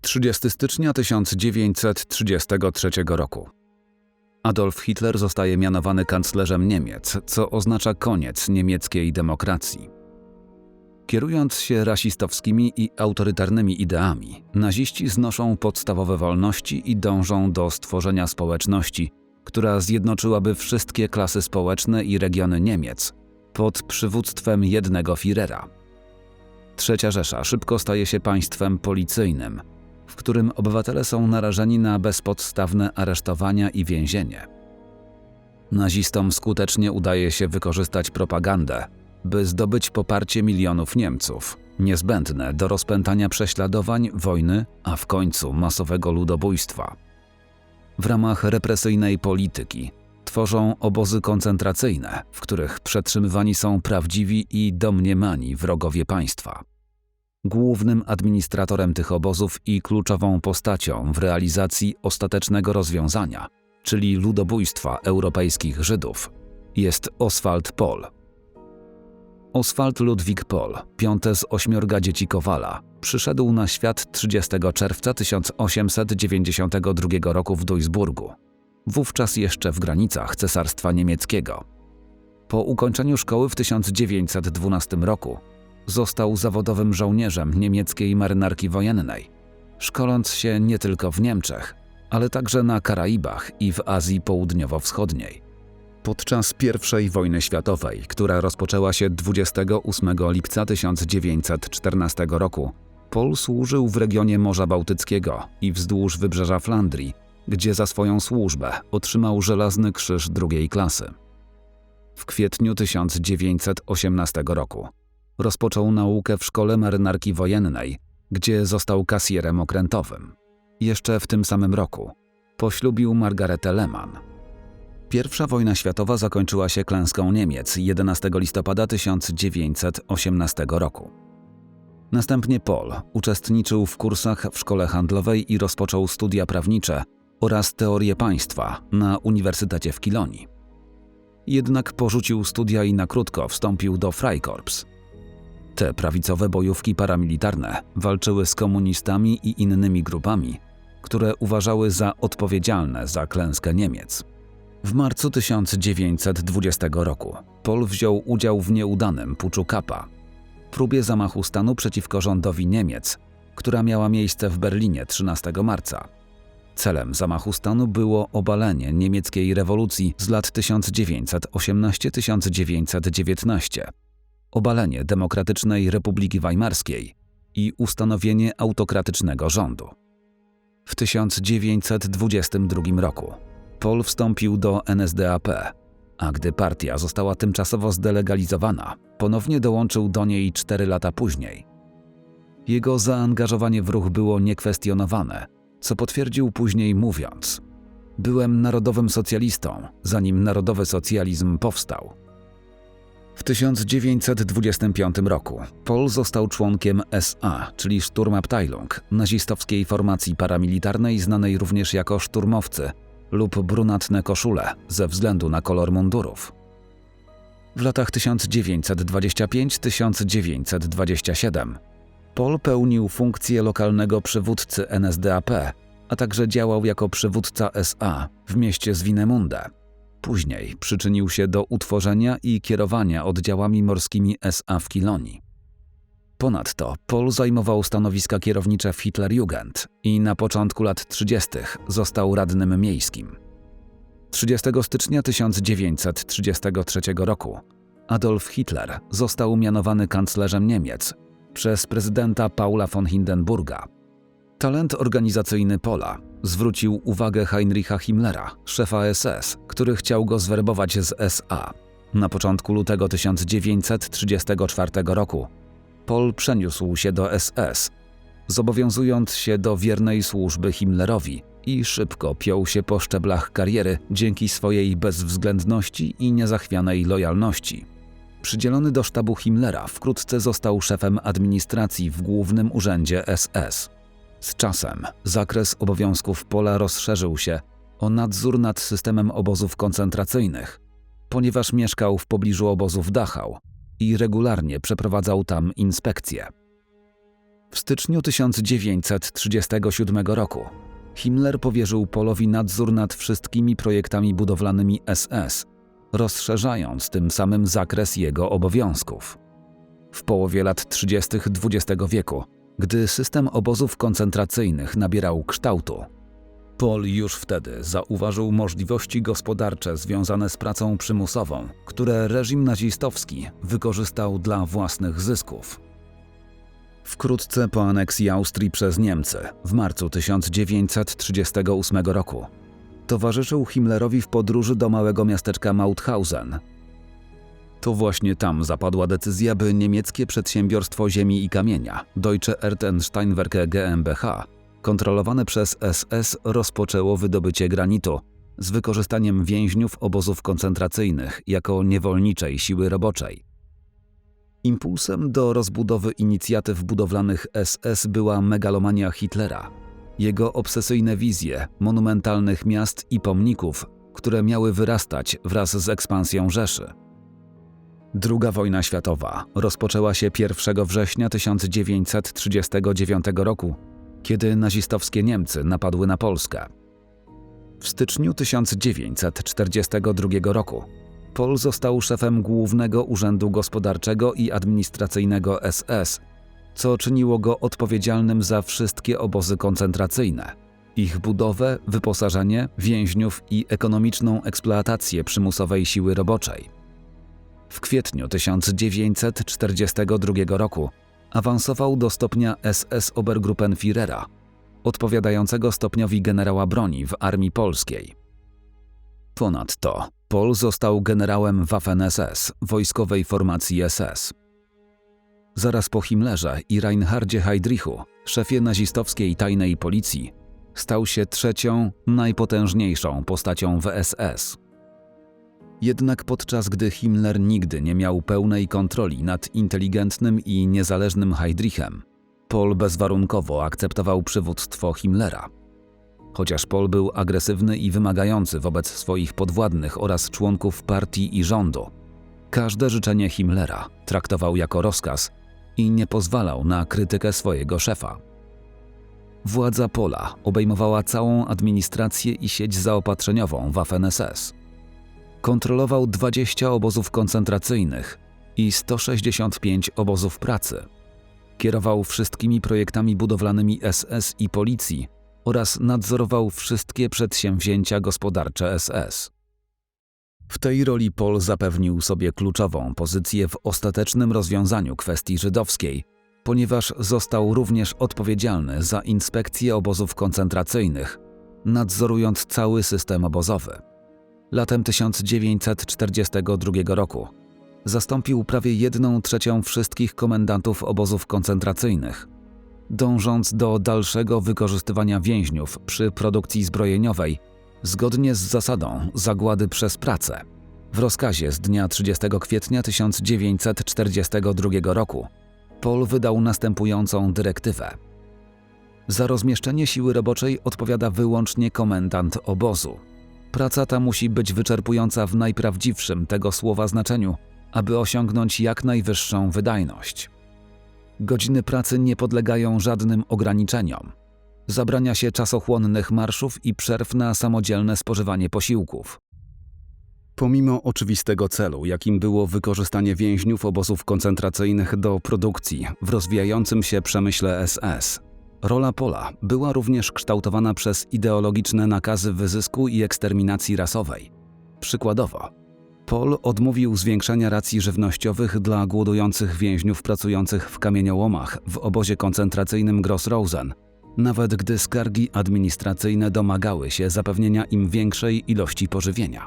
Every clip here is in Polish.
30 stycznia 1933 roku. Adolf Hitler zostaje mianowany kanclerzem Niemiec, co oznacza koniec niemieckiej demokracji. Kierując się rasistowskimi i autorytarnymi ideami, naziści znoszą podstawowe wolności i dążą do stworzenia społeczności, która zjednoczyłaby wszystkie klasy społeczne i regiony Niemiec pod przywództwem jednego Führera. Trzecia Rzesza szybko staje się państwem policyjnym, w którym obywatele są narażeni na bezpodstawne aresztowania i więzienie. Nazistom skutecznie udaje się wykorzystać propagandę, by zdobyć poparcie milionów Niemców, niezbędne do rozpętania prześladowań, wojny, a w końcu masowego ludobójstwa. W ramach represyjnej polityki tworzą obozy koncentracyjne, w których przetrzymywani są prawdziwi i domniemani wrogowie państwa. Głównym administratorem tych obozów i kluczową postacią w realizacji ostatecznego rozwiązania, czyli ludobójstwa europejskich Żydów, jest Oswald Pol. Oswald Ludwik Pol, piąte z ośmiorga dzieci Kowala, przyszedł na świat 30 czerwca 1892 roku w Duisburgu, wówczas jeszcze w granicach Cesarstwa Niemieckiego. Po ukończeniu szkoły w 1912 roku został zawodowym żołnierzem niemieckiej marynarki wojennej, szkoląc się nie tylko w Niemczech, ale także na Karaibach i w Azji Południowo-Wschodniej. Podczas I wojny światowej, która rozpoczęła się 28 lipca 1914 roku, Pol służył w regionie Morza Bałtyckiego i wzdłuż wybrzeża Flandrii, gdzie za swoją służbę otrzymał żelazny krzyż drugiej klasy. W kwietniu 1918 roku rozpoczął naukę w szkole marynarki wojennej, gdzie został kasjerem okrętowym. Jeszcze w tym samym roku poślubił Margaretę Lehmann. Pierwsza wojna światowa zakończyła się klęską Niemiec 11 listopada 1918 roku. Następnie Paul uczestniczył w kursach w szkole handlowej i rozpoczął studia prawnicze oraz teorię państwa na Uniwersytecie w Kilonii. Jednak porzucił studia i na krótko wstąpił do Freikorps. Te prawicowe bojówki paramilitarne walczyły z komunistami i innymi grupami, które uważały za odpowiedzialne za klęskę Niemiec. W marcu 1920 roku Pol wziął udział w nieudanym puczu Kappa, próbie zamachu stanu przeciwko rządowi Niemiec, która miała miejsce w Berlinie 13 marca. Celem zamachu stanu było obalenie niemieckiej rewolucji z lat 1918-1919, obalenie Demokratycznej Republiki Weimarskiej i ustanowienie autokratycznego rządu. W 1922 roku Pol wstąpił do NSDAP, a gdy partia została tymczasowo zdelegalizowana, ponownie dołączył do niej cztery lata później. Jego zaangażowanie w ruch było niekwestionowane, co potwierdził później mówiąc: Byłem narodowym socjalistą, zanim narodowy socjalizm powstał. W 1925 roku Pol został członkiem SA, czyli Sturmabteilung, nazistowskiej formacji paramilitarnej znanej również jako szturmowcy lub brunatne koszule ze względu na kolor mundurów. W latach 1925-1927 Pol pełnił funkcję lokalnego przywódcy NSDAP, a także działał jako przywódca SA w mieście Swinemunde. Później przyczynił się do utworzenia i kierowania oddziałami morskimi SA w Kilonii. Ponadto Pol zajmował stanowiska kierownicze w Hitlerjugend i na początku lat 30. został radnym miejskim. 30 stycznia 1933 roku Adolf Hitler został mianowany kanclerzem Niemiec przez prezydenta Paula von Hindenburga. Talent organizacyjny Pola zwrócił uwagę Heinricha Himmlera, szefa SS, który chciał go zwerbować z SA. Na początku lutego 1934 roku Pol przeniósł się do SS, zobowiązując się do wiernej służby Himmlerowi i szybko piął się po szczeblach kariery dzięki swojej bezwzględności i niezachwianej lojalności. Przydzielony do sztabu Himmlera, wkrótce został szefem administracji w głównym urzędzie SS. Z czasem zakres obowiązków Pola rozszerzył się o nadzór nad systemem obozów koncentracyjnych, ponieważ mieszkał w pobliżu obozów Dachau i regularnie przeprowadzał tam inspekcje. W styczniu 1937 roku Himmler powierzył Polowi nadzór nad wszystkimi projektami budowlanymi SS, rozszerzając tym samym zakres jego obowiązków. W połowie lat 30. XX wieku, gdy system obozów koncentracyjnych nabierał kształtu, Paul już wtedy zauważył możliwości gospodarcze związane z pracą przymusową, które reżim nazistowski wykorzystał dla własnych zysków. Wkrótce po aneksji Austrii przez Niemcy w marcu 1938 roku towarzyszył Himmlerowi w podróży do małego miasteczka Mauthausen. To właśnie tam zapadła decyzja, by niemieckie przedsiębiorstwo ziemi i kamienia Deutsche Erdensteinwerke GmbH kontrolowane przez SS rozpoczęło wydobycie granitu z wykorzystaniem więźniów obozów koncentracyjnych jako niewolniczej siły roboczej. Impulsem do rozbudowy inicjatyw budowlanych SS była megalomania Hitlera. Jego obsesyjne wizje monumentalnych miast i pomników, które miały wyrastać wraz z ekspansją Rzeszy. Druga wojna światowa rozpoczęła się 1 września 1939 roku kiedy nazistowskie Niemcy napadły na Polskę. W styczniu 1942 roku Pol został szefem Głównego Urzędu Gospodarczego i Administracyjnego SS, co czyniło go odpowiedzialnym za wszystkie obozy koncentracyjne, ich budowę, wyposażenie więźniów i ekonomiczną eksploatację przymusowej siły roboczej. W kwietniu 1942 roku awansował do stopnia SS Obergruppenführera, odpowiadającego stopniowi generała broni w Armii Polskiej. Ponadto Pol został generałem Waffen-SS, wojskowej formacji SS. Zaraz po Himmlerze i Reinhardzie Heydrichu, szefie nazistowskiej tajnej policji, stał się trzecią, najpotężniejszą postacią w SS. Jednak podczas gdy Himmler nigdy nie miał pełnej kontroli nad inteligentnym i niezależnym Heydrichem, Paul bezwarunkowo akceptował przywództwo Himmlera. Chociaż Paul był agresywny i wymagający wobec swoich podwładnych oraz członków partii i rządu, każde życzenie Himmlera traktował jako rozkaz i nie pozwalał na krytykę swojego szefa. Władza Pola obejmowała całą administrację i sieć zaopatrzeniową Waffen-SS kontrolował 20 obozów koncentracyjnych i 165 obozów pracy. Kierował wszystkimi projektami budowlanymi SS i policji oraz nadzorował wszystkie przedsięwzięcia gospodarcze SS. W tej roli Pol zapewnił sobie kluczową pozycję w ostatecznym rozwiązaniu kwestii żydowskiej, ponieważ został również odpowiedzialny za inspekcję obozów koncentracyjnych, nadzorując cały system obozowy latem 1942 roku. Zastąpił prawie jedną trzecią wszystkich komendantów obozów koncentracyjnych, dążąc do dalszego wykorzystywania więźniów przy produkcji zbrojeniowej, zgodnie z zasadą zagłady przez pracę. W rozkazie z dnia 30 kwietnia 1942 roku Pol wydał następującą dyrektywę. Za rozmieszczenie siły roboczej odpowiada wyłącznie komendant obozu. Praca ta musi być wyczerpująca w najprawdziwszym tego słowa znaczeniu, aby osiągnąć jak najwyższą wydajność. Godziny pracy nie podlegają żadnym ograniczeniom. Zabrania się czasochłonnych marszów i przerw na samodzielne spożywanie posiłków. Pomimo oczywistego celu, jakim było wykorzystanie więźniów obozów koncentracyjnych do produkcji w rozwijającym się przemyśle SS, Rola Pola była również kształtowana przez ideologiczne nakazy wyzysku i eksterminacji rasowej. Przykładowo, Pol odmówił zwiększania racji żywnościowych dla głodujących więźniów pracujących w kamieniołomach w obozie koncentracyjnym Gross-Rosen, nawet gdy skargi administracyjne domagały się zapewnienia im większej ilości pożywienia.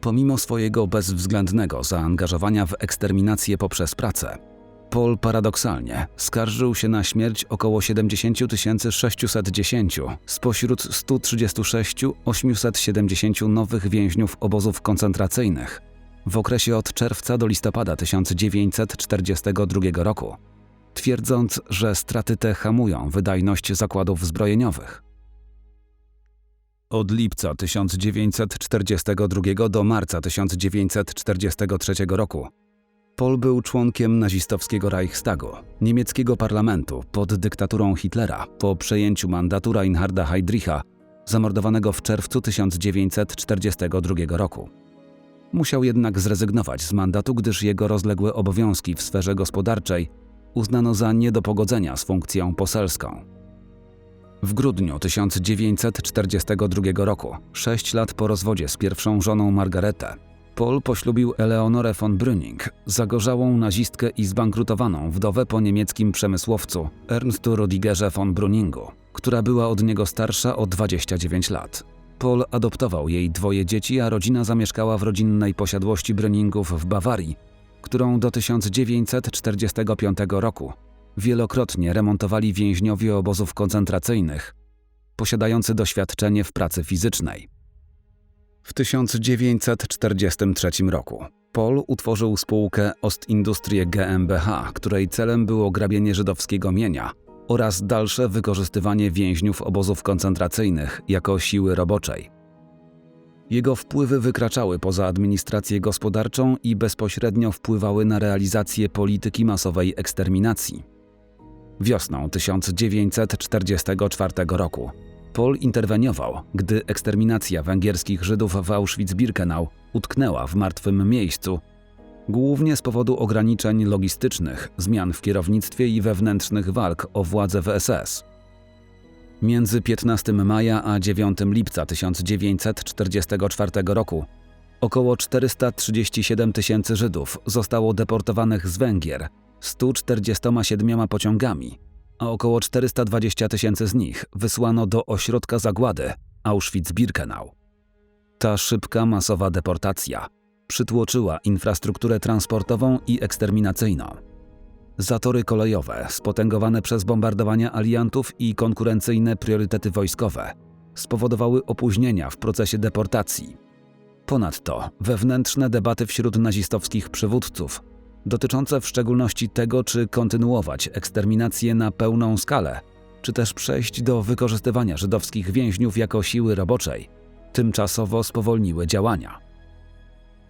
Pomimo swojego bezwzględnego zaangażowania w eksterminację poprzez pracę, Paul paradoksalnie skarżył się na śmierć około 70 610 spośród 136 870 nowych więźniów obozów koncentracyjnych w okresie od czerwca do listopada 1942 roku, twierdząc, że straty te hamują wydajność zakładów zbrojeniowych. Od lipca 1942 do marca 1943 roku Pol był członkiem nazistowskiego Reichstagu, niemieckiego parlamentu pod dyktaturą Hitlera po przejęciu mandatu Reinharda Heydricha, zamordowanego w czerwcu 1942 roku. Musiał jednak zrezygnować z mandatu, gdyż jego rozległe obowiązki w sferze gospodarczej uznano za nie do pogodzenia z funkcją poselską. W grudniu 1942 roku, sześć lat po rozwodzie z pierwszą żoną Margaretę, Paul poślubił Eleonorę von Brüning, zagorzałą nazistkę i zbankrutowaną wdowę po niemieckim przemysłowcu Ernstu Rodigerze von Brüningu, która była od niego starsza o 29 lat. Paul adoptował jej dwoje dzieci, a rodzina zamieszkała w rodzinnej posiadłości Brüningów w Bawarii, którą do 1945 roku wielokrotnie remontowali więźniowie obozów koncentracyjnych, posiadający doświadczenie w pracy fizycznej. W 1943 roku Paul utworzył spółkę Ostindustrie GmbH, której celem było grabienie żydowskiego mienia oraz dalsze wykorzystywanie więźniów obozów koncentracyjnych jako siły roboczej. Jego wpływy wykraczały poza administrację gospodarczą i bezpośrednio wpływały na realizację polityki masowej eksterminacji. Wiosną 1944 roku Pol interweniował, gdy eksterminacja węgierskich Żydów w Auschwitz-Birkenau utknęła w martwym miejscu, głównie z powodu ograniczeń logistycznych, zmian w kierownictwie i wewnętrznych walk o władzę w SS. Między 15 maja a 9 lipca 1944 roku około 437 tysięcy Żydów zostało deportowanych z Węgier 147 pociągami, a około 420 tysięcy z nich wysłano do ośrodka zagłady Auschwitz-Birkenau. Ta szybka, masowa deportacja przytłoczyła infrastrukturę transportową i eksterminacyjną. Zatory kolejowe, spotęgowane przez bombardowania aliantów i konkurencyjne priorytety wojskowe, spowodowały opóźnienia w procesie deportacji. Ponadto wewnętrzne debaty wśród nazistowskich przywódców dotyczące w szczególności tego, czy kontynuować eksterminację na pełną skalę, czy też przejść do wykorzystywania żydowskich więźniów jako siły roboczej, tymczasowo spowolniły działania.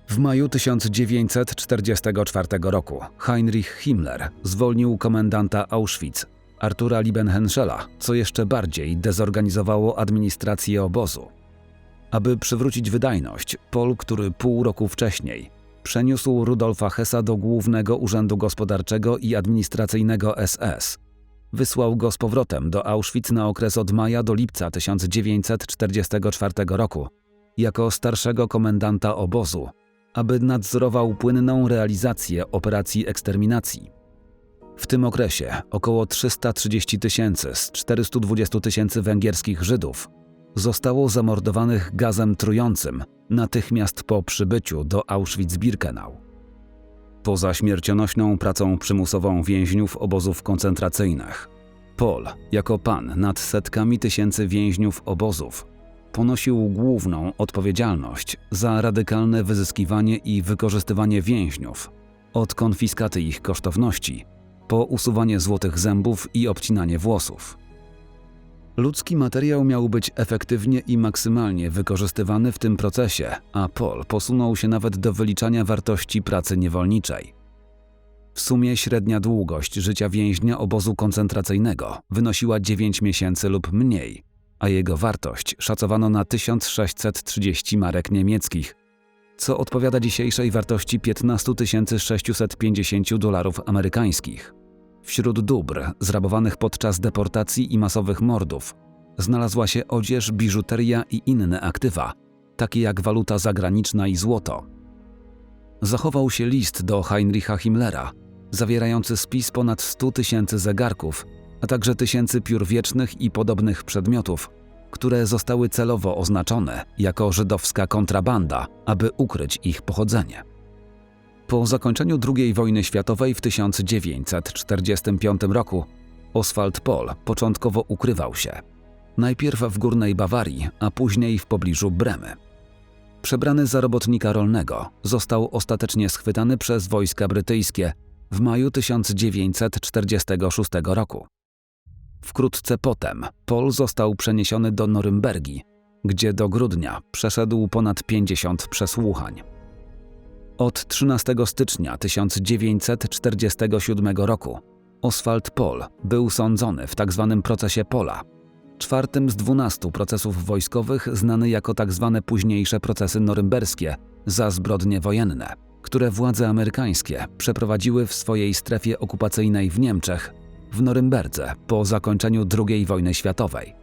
W maju 1944 roku Heinrich Himmler zwolnił komendanta Auschwitz, Artura Liebenhenschela, co jeszcze bardziej dezorganizowało administrację obozu. Aby przywrócić wydajność, Pol, który pół roku wcześniej przeniósł Rudolfa Hessa do Głównego Urzędu Gospodarczego i Administracyjnego SS. Wysłał go z powrotem do Auschwitz na okres od maja do lipca 1944 roku jako starszego komendanta obozu, aby nadzorował płynną realizację operacji eksterminacji. W tym okresie około 330 tysięcy z 420 tysięcy węgierskich Żydów zostało zamordowanych gazem trującym natychmiast po przybyciu do Auschwitz-Birkenau. Poza śmiercionośną pracą przymusową więźniów obozów koncentracyjnych, Paul, jako pan nad setkami tysięcy więźniów obozów, ponosił główną odpowiedzialność za radykalne wyzyskiwanie i wykorzystywanie więźniów, od konfiskaty ich kosztowności, po usuwanie złotych zębów i obcinanie włosów. Ludzki materiał miał być efektywnie i maksymalnie wykorzystywany w tym procesie, a Paul posunął się nawet do wyliczania wartości pracy niewolniczej. W sumie średnia długość życia więźnia obozu koncentracyjnego wynosiła 9 miesięcy lub mniej, a jego wartość szacowano na 1630 marek niemieckich, co odpowiada dzisiejszej wartości 15 650 dolarów amerykańskich. Wśród dóbr zrabowanych podczas deportacji i masowych mordów znalazła się odzież, biżuteria i inne aktywa, takie jak waluta zagraniczna i złoto. Zachował się list do Heinricha Himmlera, zawierający spis ponad 100 tysięcy zegarków, a także tysięcy piór wiecznych i podobnych przedmiotów, które zostały celowo oznaczone jako żydowska kontrabanda, aby ukryć ich pochodzenie. Po zakończeniu II wojny światowej w 1945 roku Oswald Pohl początkowo ukrywał się. Najpierw w górnej Bawarii, a później w pobliżu Bremy. Przebrany za robotnika rolnego, został ostatecznie schwytany przez wojska brytyjskie w maju 1946 roku. Wkrótce potem Paul został przeniesiony do Norymbergi, gdzie do grudnia przeszedł ponad 50 przesłuchań. Od 13 stycznia 1947 roku Oswald Pol był sądzony w tzw. procesie Pola, czwartym z 12 procesów wojskowych znany jako tzw. późniejsze procesy norymberskie za zbrodnie wojenne, które władze amerykańskie przeprowadziły w swojej strefie okupacyjnej w Niemczech, w Norymberdze po zakończeniu II wojny światowej.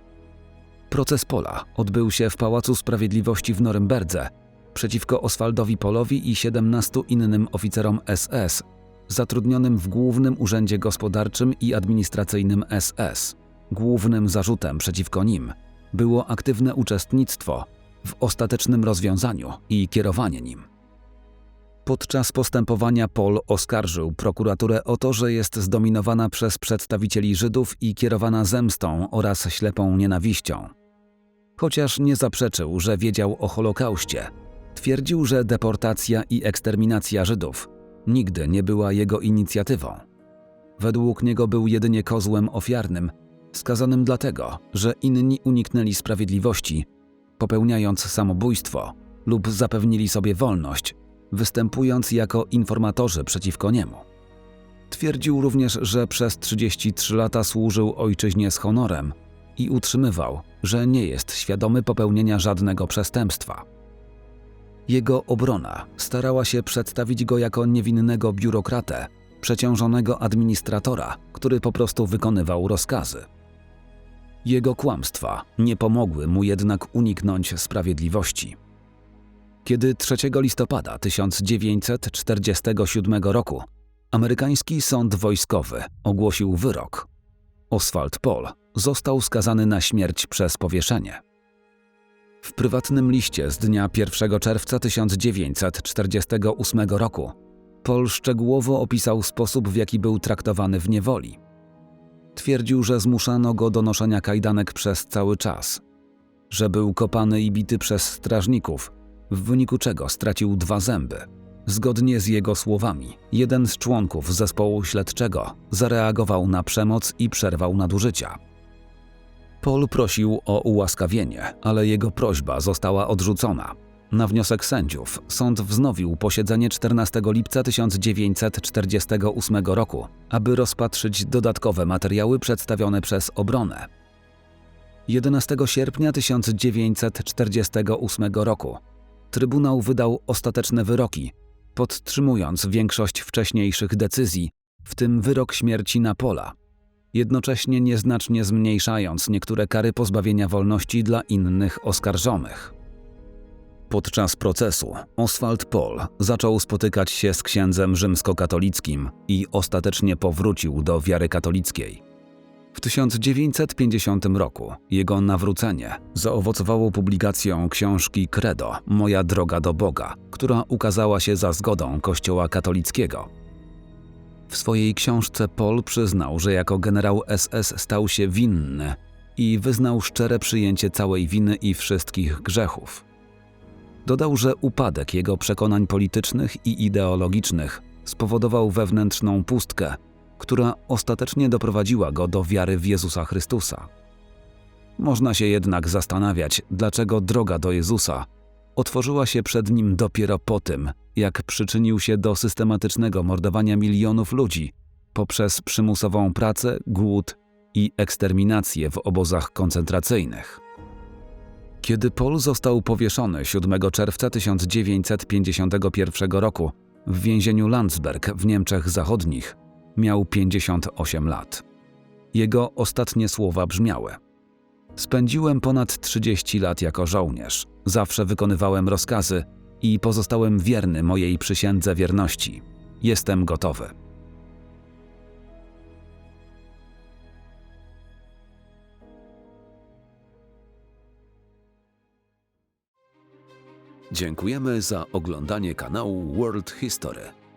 Proces Pola odbył się w Pałacu Sprawiedliwości w Norymberdze przeciwko Oswaldowi Polowi i 17 innym oficerom SS zatrudnionym w Głównym Urzędzie Gospodarczym i Administracyjnym SS. Głównym zarzutem przeciwko nim było aktywne uczestnictwo w ostatecznym rozwiązaniu i kierowanie nim. Podczas postępowania Pol oskarżył prokuraturę o to, że jest zdominowana przez przedstawicieli Żydów i kierowana zemstą oraz ślepą nienawiścią. Chociaż nie zaprzeczył, że wiedział o Holokauście, twierdził, że deportacja i eksterminacja Żydów nigdy nie była jego inicjatywą. Według niego był jedynie kozłem ofiarnym, skazanym dlatego, że inni uniknęli sprawiedliwości, popełniając samobójstwo lub zapewnili sobie wolność, występując jako informatorzy przeciwko niemu. Twierdził również, że przez 33 lata służył ojczyźnie z honorem i utrzymywał, że nie jest świadomy popełnienia żadnego przestępstwa. Jego obrona starała się przedstawić go jako niewinnego biurokratę, przeciążonego administratora, który po prostu wykonywał rozkazy. Jego kłamstwa nie pomogły mu jednak uniknąć sprawiedliwości. Kiedy 3 listopada 1947 roku amerykański sąd wojskowy ogłosił wyrok, Oswald Paul został skazany na śmierć przez powieszenie. W prywatnym liście z dnia 1 czerwca 1948 roku Paul szczegółowo opisał sposób, w jaki był traktowany w niewoli. Twierdził, że zmuszano go do noszenia kajdanek przez cały czas, że był kopany i bity przez strażników, w wyniku czego stracił dwa zęby. Zgodnie z jego słowami, jeden z członków zespołu śledczego zareagował na przemoc i przerwał nadużycia. Paul prosił o ułaskawienie, ale jego prośba została odrzucona. Na wniosek sędziów sąd wznowił posiedzenie 14 lipca 1948 roku, aby rozpatrzyć dodatkowe materiały przedstawione przez obronę. 11 sierpnia 1948 roku Trybunał wydał ostateczne wyroki, podtrzymując większość wcześniejszych decyzji, w tym wyrok śmierci na Pola, jednocześnie nieznacznie zmniejszając niektóre kary pozbawienia wolności dla innych oskarżonych. Podczas procesu Oswald Paul zaczął spotykać się z księdzem rzymskokatolickim i ostatecznie powrócił do wiary katolickiej. W 1950 roku jego nawrócenie zaowocowało publikacją książki Credo Moja droga do Boga, która ukazała się za zgodą Kościoła katolickiego. W swojej książce Paul przyznał, że jako generał SS stał się winny i wyznał szczere przyjęcie całej winy i wszystkich grzechów. Dodał, że upadek jego przekonań politycznych i ideologicznych spowodował wewnętrzną pustkę, która ostatecznie doprowadziła go do wiary w Jezusa Chrystusa. Można się jednak zastanawiać, dlaczego droga do Jezusa otworzyła się przed nim dopiero po tym, jak przyczynił się do systematycznego mordowania milionów ludzi poprzez przymusową pracę, głód i eksterminację w obozach koncentracyjnych. Kiedy Paul został powieszony 7 czerwca 1951 roku w więzieniu Landsberg w Niemczech Zachodnich, miał 58 lat. Jego ostatnie słowa brzmiały: Spędziłem ponad 30 lat jako żołnierz, zawsze wykonywałem rozkazy i pozostałem wierny mojej przysiędze wierności. Jestem gotowy. Dziękujemy za oglądanie kanału World History.